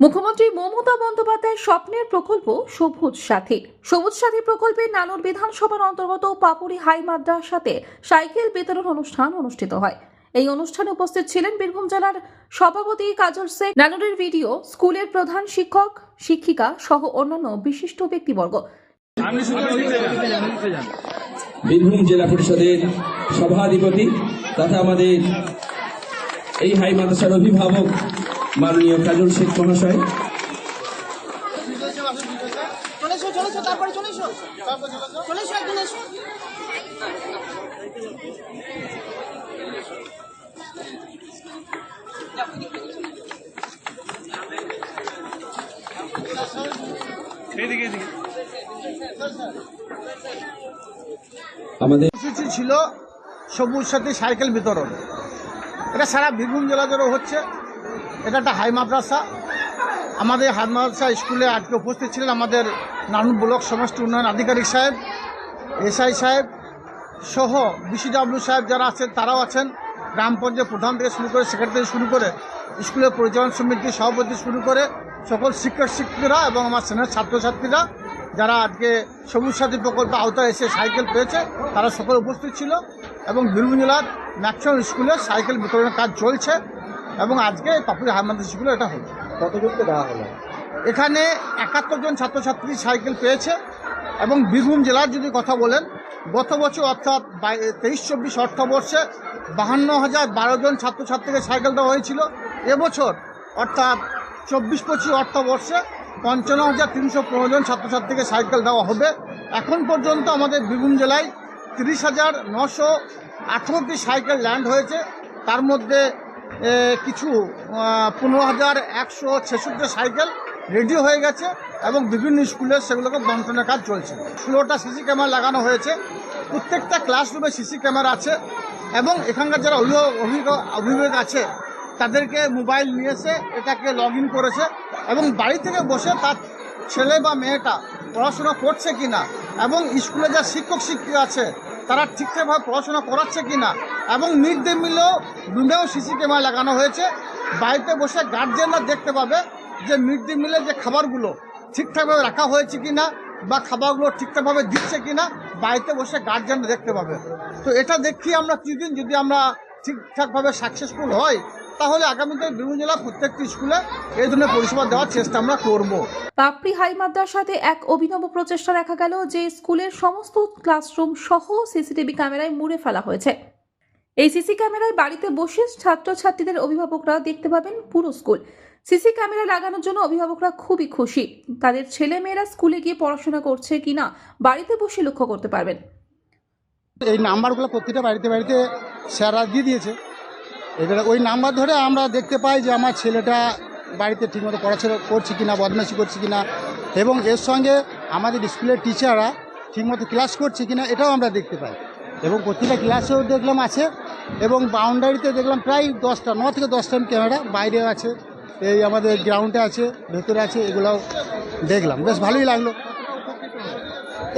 মুখ্যমন্ত্রী মমতা বন্দ্যোপাধ্যায় স্বপ্নের প্রকল্প সবুজ সাথী। সবুজ সাথী প্রকল্পে নানুর বিধানসভার অন্তর্গত পাপুরি হাই মাদ্রাসাতে সাইকেল বিতরণ অনুষ্ঠান অনুষ্ঠিত হয়। এই অনুষ্ঠানে উপস্থিত ছিলেন বীরভূম জেলার সভাপতি কাজল শেখ নানুরের ভিডিও স্কুলের প্রধান শিক্ষক শিক্ষিকা সহ অন্যান্য বিশিষ্ট ব্যক্তিবর্গ। বীরভূম জেলা পরিষদের সভাধিপতি তথা আমাদের এই হাই মাদ্রাসার অভিভাবক মাননীয় কাজল শেখ মহাশয়। আমাদের ছিল সবুজ সাথী সাইকেল বিতরণ। এটা সারা বীরভূম জেলা জুড়ে হচ্ছে। এটা একটা হাই মাদ্রাসা। আমাদের হাই মাদ্রাসা স্কুলে আজকে উপস্থিত ছিলেন আমাদের নানুন ব্লক সমষ্টি উন্নয়ন আধিকারিক সাহেব, এসআই সাহেব সহ বিসিডাব্লিউ সাহেব যারা আছেন, তারাও আছেন। গ্রাম পঞ্চায়েত প্রধান থেকে শুরু করে সেক্রেটারি শুরু করে স্কুলের পরিচালন সমিতির সভাপতি শুরু করে সকল শিক্ষক শিক্ষিকারা এবং আমার সেনের ছাত্রছাত্রীরা যারা আজকে সবুজ সাথী প্রকল্প আওতায় এসে সাইকেল পেয়েছে, তারা সকল উপস্থিত ছিল এবং বীরভূম জেলার ম্যাক্সিমাম স্কুলে সাইকেল বিতরণের কাজ চলছে। এবং আজকে পাপুরি হাইমান্দ স্কুলে এটা হলো। কতজনকে দেওয়া হলো? এখানে একাত্তর জন ছাত্রছাত্রী সাইকেল পেয়েছে এবং বীরভূম জেলার যদি কথা বলেন গত বছর অর্থাৎ তেইশ চব্বিশ অর্থবর্ষে বাহান্ন হাজার বারো জন ছাত্রছাত্রীকে সাইকেল দেওয়া হয়েছিল। এবছর অর্থাৎ চব্বিশ পঁচিশ অর্থবর্ষে পঞ্চান্ন হাজার তিনশো পনেরো জন ছাত্রছাত্রীকে সাইকেল দেওয়া হবে। এখন পর্যন্ত আমাদের বীরভূম জেলায় তিরিশ হাজার নশো আঠেরোটি সাইকেল ল্যান্ড হয়েছে। তার মধ্যে কিছু পনেরো হাজার একশো ছেষট্টি সাইকেল রেডি হয়ে গেছে এবং বিভিন্ন স্কুলে সেগুলোকে বন্টনের কাজ চলছে। ষোলোটা সিসি ক্যামেরা লাগানো হয়েছে। প্রত্যেকটা ক্লাসরুমে সিসি ক্যামেরা আছে এবং এখানকার যারা অভিভাবক অভিভাবক আছে, তাদেরকে মোবাইল নিয়ে এসে এটাকে লগ করেছে এবং বাড়ি থেকে বসে তার ছেলে বা মেয়েটা পড়াশোনা করছে কিনা এবং স্কুলে যা শিক্ষক শিক্ষিকা আছে তারা ঠিকঠাকভাবে পড়াশোনা করাচ্ছে কি না এবং মিড ডে মিলেও রুমেও সিসি ক্যামেরা লাগানো হয়েছে। বাড়িতে বসে গার্জেনরা দেখতে পাবে যে মিড ডে মিলের যে খাবারগুলো ঠিকঠাকভাবে রাখা হয়েছে কি না বা খাবারগুলো ঠিকঠাকভাবে দিচ্ছে কি না বাড়িতে বসে গার্জেনরা দেখতে পাবে। তো এটা দেখি আমরা কিছুদিন যদি আমরা ঠিকঠাকভাবে সাকসেসফুল হই তাহলে আগামীতে বিভিন্ন জেলার প্রত্যেকটি স্কুলে এই ধরনের পরিষেবা দেওয়ার চেষ্টা আমরা করব। পাপড়ি হাই মাদ্রাসাতে এক অভিনব প্রচেষ্টা দেখা গেল যে স্কুলের সমস্ত ক্লাসরুম সহ সিসিটিভি ক্যামেরায় মুড়ে ফেলা হয়েছে। এই সিসি ক্যামেরায় বাড়িতে বসে ছাত্রছাত্রীদের অভিভাবকরা দেখতে পাবেন পুরো স্কুল। সিসি ক্যামেরা লাগানোর জন্য অভিভাবকরা খুবই খুশি। তাদের ছেলে মেয়েরা স্কুলে গিয়ে পড়াশোনা করছে কিনা বাড়িতে বসে লক্ষ্য করতে পারবেন। এই নাম্বারগুলো প্রতিটা বাড়িতে বাড়িতে স্যাররা দিয়ে দিয়েছে। এবারে ওই নাম্বার ধরে আমরা দেখতে পাই যে আমার ছেলেটা বাড়িতে ঠিকমতো পড়াশোনা করছে কিনা, বদমাশি করছে কিনা এবং এর সঙ্গে আমাদের স্কুলের টিচাররা ঠিকমতো ক্লাস করছে কিনা এটাও আমরা দেখতে পাই। এবং প্রতিটা ক্লাসেও দেখলাম আছে এবং বাউন্ডারিতে দেখলাম প্রায় দশটা, ন থেকে দশটা ক্যামেরা বাইরে আছে, এই আমাদের গ্রাউন্ডে আছে, ভেতরে আছে, এগুলোও দেখলাম। বেশ ভালোই লাগল।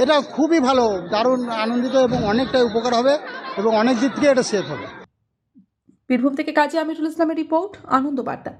এটা খুবই ভালো, দারুণ, আনন্দিত এবং অনেকটাই উপকার হবে এবং অনেক দিক থেকে এটা সেফ হবে। বীরভূম থেকে কাজী আমিরুল ইসলামের রিপোর্ট আনন্দ বার্তা